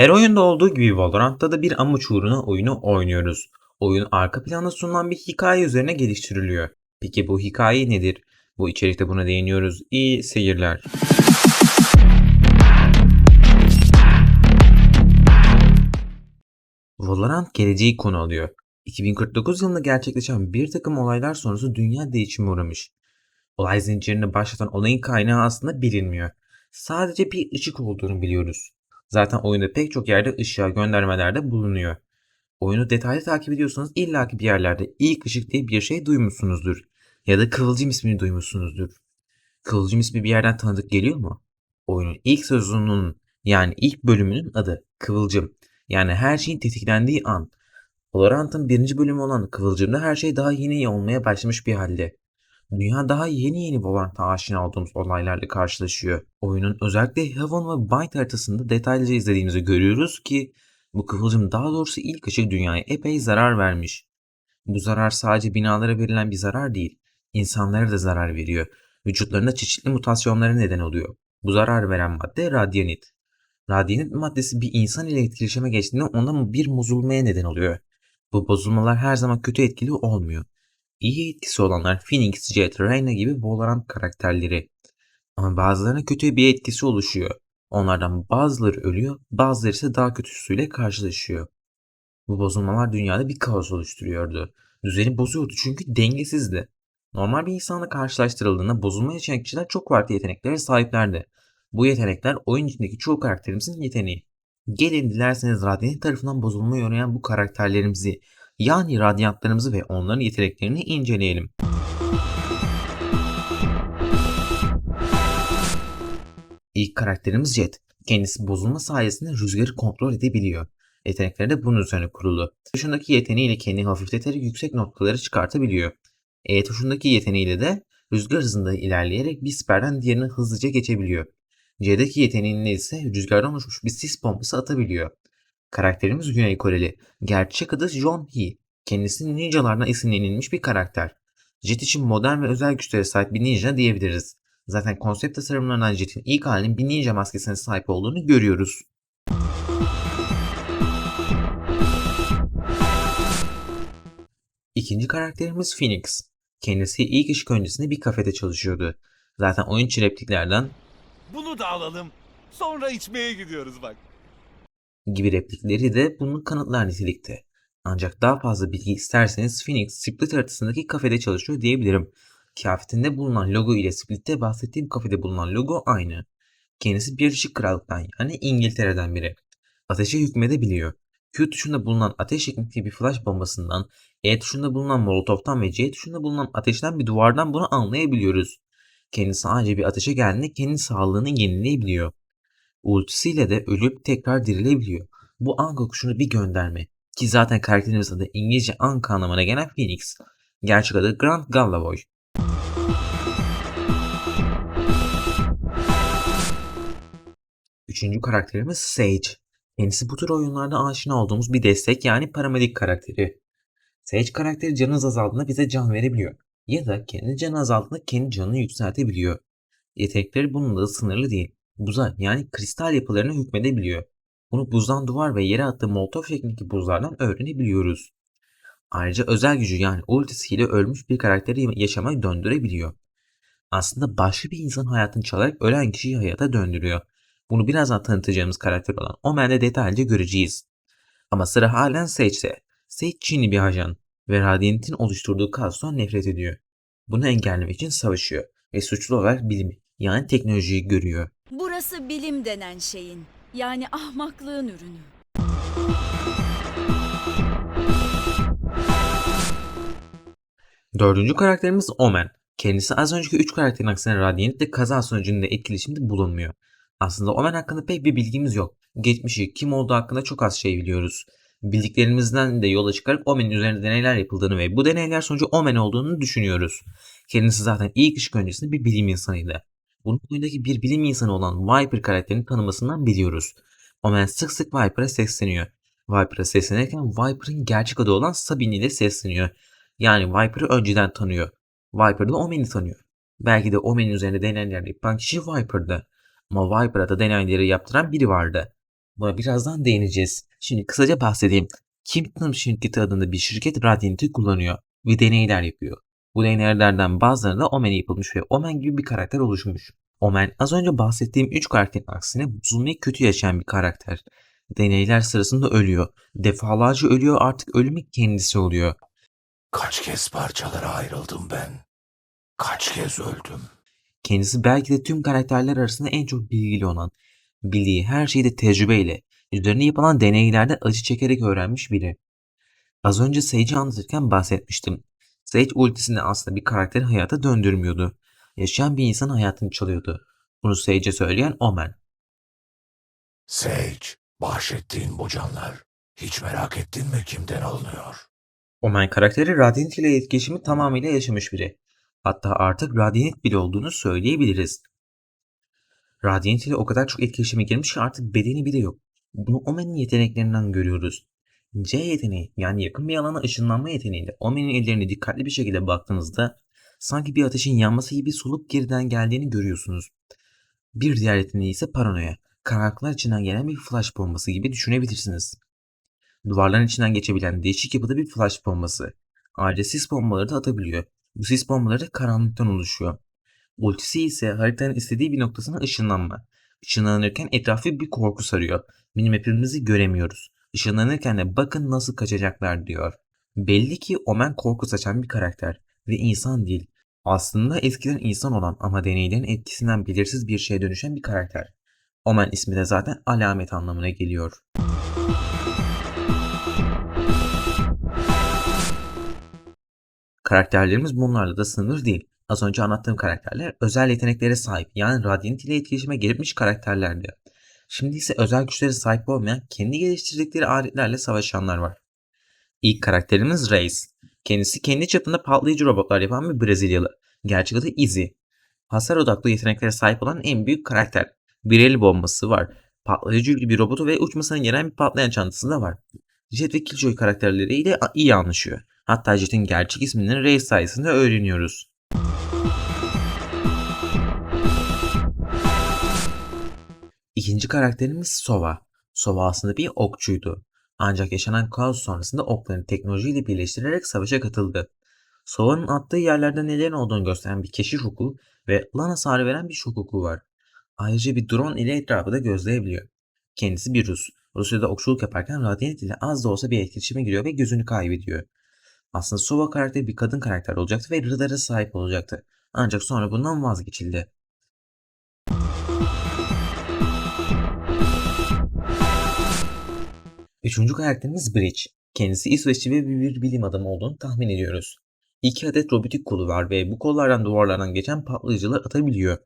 Her oyunda olduğu gibi Valorant'ta da bir amaç uğruna oyunu oynuyoruz. Oyun arka planda sunulan bir hikaye üzerine geliştiriliyor. Peki bu hikaye nedir? Bu içerikte buna değiniyoruz. İyi seyirler. Valorant geleceği konu alıyor. 2049 yılında gerçekleşen bir takım olaylar sonrası dünya değişime uğramış. Olay zincirini başlatan olayın kaynağı aslında bilinmiyor. Sadece bir ışık olduğunu biliyoruz. Zaten oyunda pek çok yerde ışığa göndermelerde bulunuyor. Oyunu detaylı takip ediyorsanız illaki bir yerlerde ilk ışık diye bir şey duymuşsunuzdur. Ya da Kıvılcım ismini duymuşsunuzdur. Kıvılcım ismi bir yerden tanıdık geliyor mu? Oyunun ilk sezonunun yani ilk bölümünün adı Kıvılcım. Yani her şeyin tetiklendiği an. Valorant'ın birinci bölümü olan Kıvılcım'da her şey daha yeni olmaya başlamış bir halde. Dünya daha yeni yeni Valorant'a aşina olduğumuz olaylarla karşılaşıyor. Oyunun özellikle Heaven ve Bind haritasında detaylıca izlediğimizi görüyoruz ki bu kıvılcım daha doğrusu ilk ışık dünyaya epey zarar vermiş. Bu zarar sadece binalara verilen bir zarar değil, insanlara da zarar veriyor. Vücutlarında çeşitli mutasyonlara neden oluyor. Bu zarar veren madde radyanit. Radyanit maddesi bir insan ile etkileşime geçtiğinde ona bir bozulmaya neden oluyor. Bu bozulmalar her zaman kötü etkili olmuyor. İyi etkisi olanlar Phoenix, Jet, Reyna gibi Valorant karakterleri. Ama bazılarına kötü bir etkisi oluşuyor. Onlardan bazıları ölüyor, bazıları ise daha kötüsüyle karşılaşıyor. Bu bozulmalar dünyada bir kaos oluşturuyordu. Düzeni bozuyordu çünkü dengesizdi. Normal bir insanla karşılaştırıldığında bozulma yaşayan kişiler çok farklı yeteneklere sahiplerdi. Bu yetenekler oyun içindeki çoğu karakterimizin yeteneği. Gelin dilerseniz Radiant tarafından bozulmaya uğrayan bu karakterlerimizi yani radyantlarımızı ve onların yeteneklerini inceleyelim. İlk karakterimiz Jet. Kendisi bozulma sayesinde rüzgarı kontrol edebiliyor. Yetenekleri de bunun üzerine kurulu. Tuşundaki yeteneğiyle kendini hafifleterek yüksek noktaları çıkartabiliyor. E tuşundaki yeteneğiyle de rüzgar hızında ilerleyerek bir siperden diğerine hızlıca geçebiliyor. C'deki yeteneğinde ise rüzgardan oluşmuş bir sis bombası atabiliyor. Karakterimiz Güney Koreli. Gerçek adı John Hee. Kendisi ninjalardan esinlenilmiş bir karakter. Jet için modern ve özel güçlere sahip bir ninja diyebiliriz. Zaten konsept tasarımlarından Jet'in ilk halinin bir ninja maskesine sahip olduğunu görüyoruz. İkinci karakterimiz Phoenix. Kendisi ilk ışık öncesinde bir kafede çalışıyordu. Zaten oyun içi repliklerden Bunu da alalım. Sonra içmeye gidiyoruz bak. Gibi replikleri de bunu kanıtlar nitelikte. Ancak daha fazla bilgi isterseniz Phoenix Split haritasındaki kafede çalışıyor diyebilirim. Kıyafetinde bulunan logo ile Split'te bahsettiğim kafede bulunan logo aynı. Kendisi Birleşik Krallık'tan yani İngiltere'den biri. Ateşe hükmedebiliyor. Q tuşunda bulunan ateş şeklindeki bir flash bombasından, E tuşunda bulunan molotoftan ve C tuşunda bulunan ateşten bir duvardan bunu anlayabiliyoruz. Kendisi sadece bir ateşe geldiğinde kendi sağlığını yenileyebiliyor. Ultisiyle de ölüp tekrar dirilebiliyor. Bu anka kuşunu bir gönderme. Ki zaten karakterimiz adı İngilizce anka anlamına gelen Phoenix. Gerçek adı Grant Galloway. Üçüncü karakterimiz Sage. Kendisi bu tür oyunlarda aşina olduğumuz bir destek yani paramedik karakteri. Sage karakteri canınız azaldığında bize can verebiliyor. Ya da kendi canı azaldığında kendi canını yükseltebiliyor. Yetenekleri bununla da sınırlı değil. Buza yani kristal yapılarına hükmedebiliyor. Bunu buzdan duvar ve yere attığı molotov şeklindeki buzlardan öğrenebiliyoruz. Ayrıca özel gücü yani ultisiyle ölmüş bir karakteri yaşamaya döndürebiliyor. Aslında başka bir insan hayatını çalarak ölen kişiyi hayata döndürüyor. Bunu birazdan tanıtacağımız karakter olan Omen'de detaylıca göreceğiz. Ama sıra halen Sage'de. Sage Çinli bir ajan ve Radiant'in oluşturduğu kaostan nefret ediyor. Bunu engellemek için savaşıyor ve suçlu olarak bilimi yani teknolojiyi görüyor. Burası bilim denen şeyin, yani ahmaklığın ürünü. Dördüncü karakterimiz Omen. Kendisi az önceki 3 karakterin aksine Radiant'le kaza sonucunda etkileşimde bulunmuyor. Aslında Omen hakkında pek bir bilgimiz yok. Geçmişi, kim olduğu hakkında çok az şey biliyoruz. Bildiklerimizden de yola çıkarak Omen'in üzerinde deneyler yapıldığını ve bu deneyler sonucu Omen olduğunu düşünüyoruz. Kendisi zaten ilk ışık öncesinde bir bilim insanıydı. Bunu oyundaki bir bilim insanı olan Viper karakterinin tanımasından biliyoruz. Omen sık sık Viper'a sesleniyor. Viper'a seslenirken Viper'ın gerçek adı olan Sabine ile sesleniyor. Yani Viper'ı önceden tanıyor. Viper da Omen'i tanıyor. Belki de Omen'in üzerinde deneyler yapan kişi Viper'dı. Ama Viper'a da deneyleri yaptıran biri vardı. Buna birazdan değineceğiz. Şimdi kısaca bahsedeyim. Kingdom şirketi adında bir şirket Radiant'i kullanıyor ve deneyler yapıyor. Bu deneylerden bazılarında Omen'e yapılmış ve Omen gibi bir karakter oluşmuş. Omen az önce bahsettiğim 3 karakterin aksine bozulmayı kötü yaşayan bir karakter. Deneyler sırasında ölüyor. Defalarca ölüyor artık ölümü kendisi oluyor. Kaç kez parçalara ayrıldım ben. Kaç kez öldüm. Kendisi belki de tüm karakterler arasında en çok bilgili olan, bildiği her şeyi de tecrübeyle, üzerine yapılan deneylerde acı çekerek öğrenmiş biri. Az önce Sage'i anlatırken bahsetmiştim. Sage ultisini aslında bir karakteri hayata döndürmüyordu. Yaşayan bir insanın hayatını çalıyordu. Bunu Sage'e söyleyen Omen. Sage, bahşettiğin bu canlar. Hiç merak ettin mi kimden alınıyor? Omen karakteri Radiant ile etkileşimi tamamıyla yaşamış biri. Hatta artık Radiant bile olduğunu söyleyebiliriz. Radiant ile o kadar çok etkileşime girmiş ki artık bedeni bile yok. Bunu Omen'in yeteneklerinden görüyoruz. C yeteneği yani yakın bir alana ışınlanma yeteneğiyle Omen'in ellerine dikkatli bir şekilde baktığınızda sanki bir ateşin yanması gibi solup geriden geldiğini görüyorsunuz. Bir diğer yeteneği ise paranoya. Karanlıklar içinden gelen bir flash bombası gibi düşünebilirsiniz. Duvarların içinden geçebilen değişik yapıda bir flash bombası. Ayrıca sis bombaları da atabiliyor. Bu sis bombaları karanlıktan oluşuyor. Ultisi ise haritanın istediği bir noktasına ışınlanma. Işınlanırken etrafı bir korku sarıyor. Minimap'imizi göremiyoruz. Işınlanırken de bakın nasıl kaçacaklar diyor. Belli ki Omen korku saçan bir karakter ve insan değil. Aslında eskiden insan olan ama deneylerin etkisinden belirsiz bir şeye dönüşen bir karakter. Omen ismi de zaten alamet anlamına geliyor. Karakterlerimiz bunlarla da sınır değil. Az önce anlattığım karakterler özel yeteneklere sahip yani Radiant ile etkileşime girmiş karakterlerdi. Şimdi ise özel güçlere sahip olmayan kendi geliştirdikleri aletlerle savaşanlar var. İlk karakterimiz Reis. Kendisi kendi çapında patlayıcı robotlar yapan bir Brezilyalı. Gerçek adı Izzy. Hasar odaklı yeteneklere sahip olan en büyük karakter. Bir el bombası var. Patlayıcı yüklü bir robotu ve uçmasına gelen bir patlayan çantası da var. Jet ve Killjoy karakterleriyle iyi anlaşıyor. Hatta Jet'in gerçek ismini Reis sayesinde öğreniyoruz. İkinci karakterimiz Sova. Sova aslında bir okçuydu. Ancak yaşanan kaos sonrasında oklarını teknolojiyle birleştirerek savaşa katıldı. Sova'nın attığı yerlerde nelerin olduğunu gösteren bir keşif oku ve lan hasarı veren bir şok oku var. Ayrıca bir drone ile etrafı da gözleyebiliyor. Kendisi bir Rus. Rusya'da okçuluk yaparken Radiant ile az da olsa bir etkileşime giriyor ve gözünü kaybediyor. Aslında Sova karakteri bir kadın karakter olacaktı ve radara sahip olacaktı. Ancak sonra bundan vazgeçildi. Üçüncü karakterimiz Bridge. Kendisi İsveçli ve bir bilim adamı olduğunu tahmin ediyoruz. İki adet robotik kolu var ve bu kollardan duvarlardan geçen patlayıcılar atabiliyor.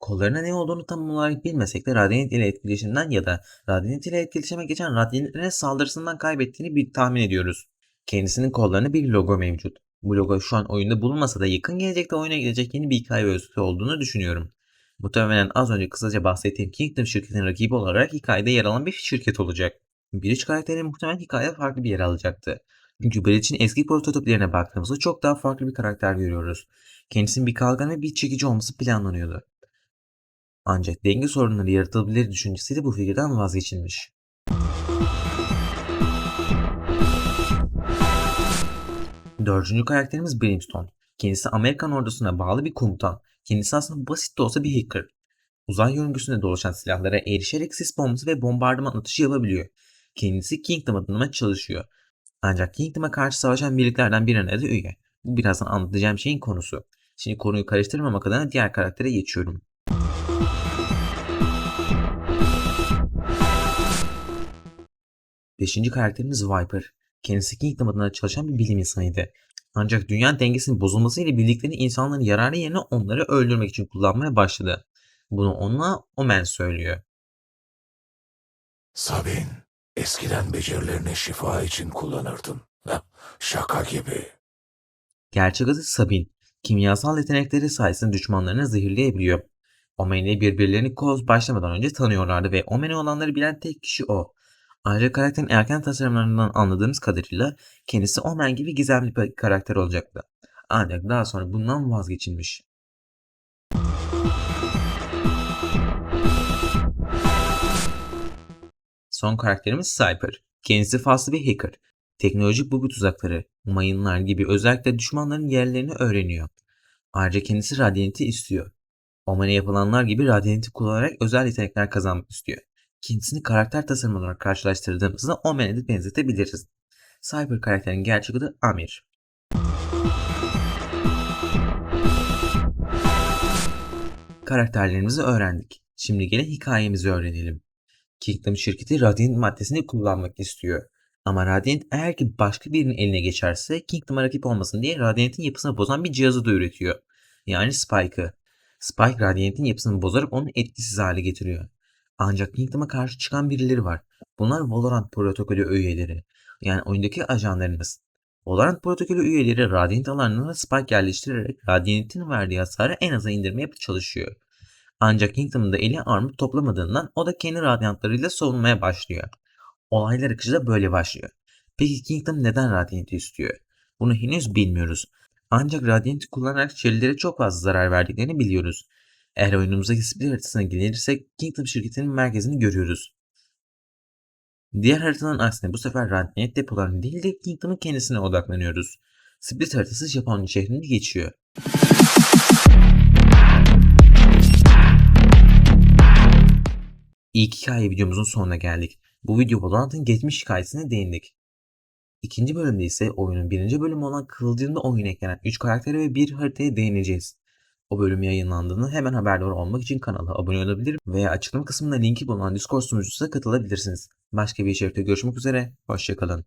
Kollarına ne olduğunu tam olarak bilmesek de Radiant ile etkileşimden ya da Radiant ile etkileşime geçen Radiant'lerin saldırısından kaybettiğini bir tahmin ediyoruz. Kendisinin kollarında bir logo mevcut. Bu logo şu an oyunda bulunmasa da yakın gelecekte oyuna gelecek yeni bir hikaye öyküsü olduğunu düşünüyorum. Muhtemelen az önce kısaca bahsettiğim Kingdom şirketinin rakibi olarak hikayede yer alan bir şirket olacak. Bridge karakteri muhtemelen hikaye farklı bir yer alacaktı. Çünkü Bridge'in eski prototiplerine baktığımızda çok daha farklı bir karakter görüyoruz. Kendisinin bir kalkan ve bir çekici olması planlanıyordu. Ancak denge sorunları yaratılabilir düşüncesiyle bu fikirden vazgeçilmiş. Dördüncü karakterimiz Brimstone. Kendisi Amerikan ordusuna bağlı bir komutan. Kendisi aslında basit de olsa bir hacker. Uzay yörüngesinde dolaşan silahlara erişerek sis bombası ve bombardıman atışı yapabiliyor. Kendisi Kingdom adına çalışıyor. Ancak Kingdom'a karşı savaşan birliklerden birine de üye. Bu birazdan anlatacağım şeyin konusu. Şimdi konuyu karıştırmamak adına diğer karaktere geçiyorum. Beşinci karakterimiz Viper. Kendisi Kingdom adına çalışan bir bilim insanıydı. Ancak dünya dengesinin bozulmasıyla bildiklerini insanların yararı yerine onları öldürmek için kullanmaya başladı. Bunu ona Omen söylüyor. Sabin, eskiden becerilerini şifa için kullanırdın. Şaka gibi. Gerçek adı Sabin. Kimyasal yetenekleri sayesinde düşmanlarını zehirleyebiliyor. Omen ile birbirlerini koz başlamadan önce tanıyorlardı ve Omen'e olanları bilen tek kişi o. Ayrıca karakterin erken tasarımlarından anladığımız kadarıyla kendisi Omen gibi gizemli bir karakter olacaktı. Ancak daha sonra bundan vazgeçilmiş. Son karakterimiz Cypher. Kendisi faslı bir hacker. Teknolojik bu tuzakları, mayınlar gibi özellikle düşmanların yerlerini öğreniyor. Ayrıca kendisi Radiant'i istiyor. Omen'e yapılanlar gibi Radiant'i kullanarak özel yetenekler kazanmak istiyor. Kendisini karakter tasarımı olarak karşılaştırdığımızda Omen'e de benzetebiliriz. Cyber karakterin gerçek adı Amir. Karakterlerimizi öğrendik. Şimdi gelin hikayemizi öğrenelim. Kingdom şirketi Radiant maddesini kullanmak istiyor. Ama Radiant eğer ki başka birinin eline geçerse Kingdom'a rakip olmasın diye Radiant'in yapısını bozan bir cihazı da üretiyor. Yani Spike'ı. Spike Radiant'in yapısını bozarak onu etkisiz hale getiriyor. Ancak Kingdom'a karşı çıkan birileri var. Bunlar Valorant protokolü üyeleri. Yani oyundaki ajanlarımız. Valorant protokolü üyeleri Radiant alanlarına Spike yerleştirerek Radiant'in verdiği hasarı en aza indirmeye çalışıyor. Ancak Kingdom'da eli armut toplamadığından o da kendi radyantlarıyla savunmaya başlıyor. Olaylar akışı da böyle başlıyor. Peki Kingdom neden Radiant'i istiyor? Bunu henüz bilmiyoruz. Ancak Radiant'i kullanarak Shelly'lere çok fazla zarar verdiklerini biliyoruz. Eğer oyunumuzdaki split haritasına gelirsek Kingdom şirketinin merkezini görüyoruz. Diğer haritanın aksine bu sefer Radiant depolarına değil de Kingdom'un kendisine odaklanıyoruz. Split haritası Japonya şehrinde geçiyor. İlk hikaye videomuzun sonuna geldik. Bu video Valorant'ın geçmiş hikayesine değindik. İkinci bölümde ise oyunun birinci bölümü olan Kıvılcım'da oyuna eklenen 3 karaktere ve bir haritaya değineceğiz. O bölüm yayınlandığında hemen haberdar olmak için kanala abone olabilir veya açıklama kısmında linki bulunan Discord sunucusuna katılabilirsiniz. Başka bir içerikte görüşmek üzere, hoşçakalın.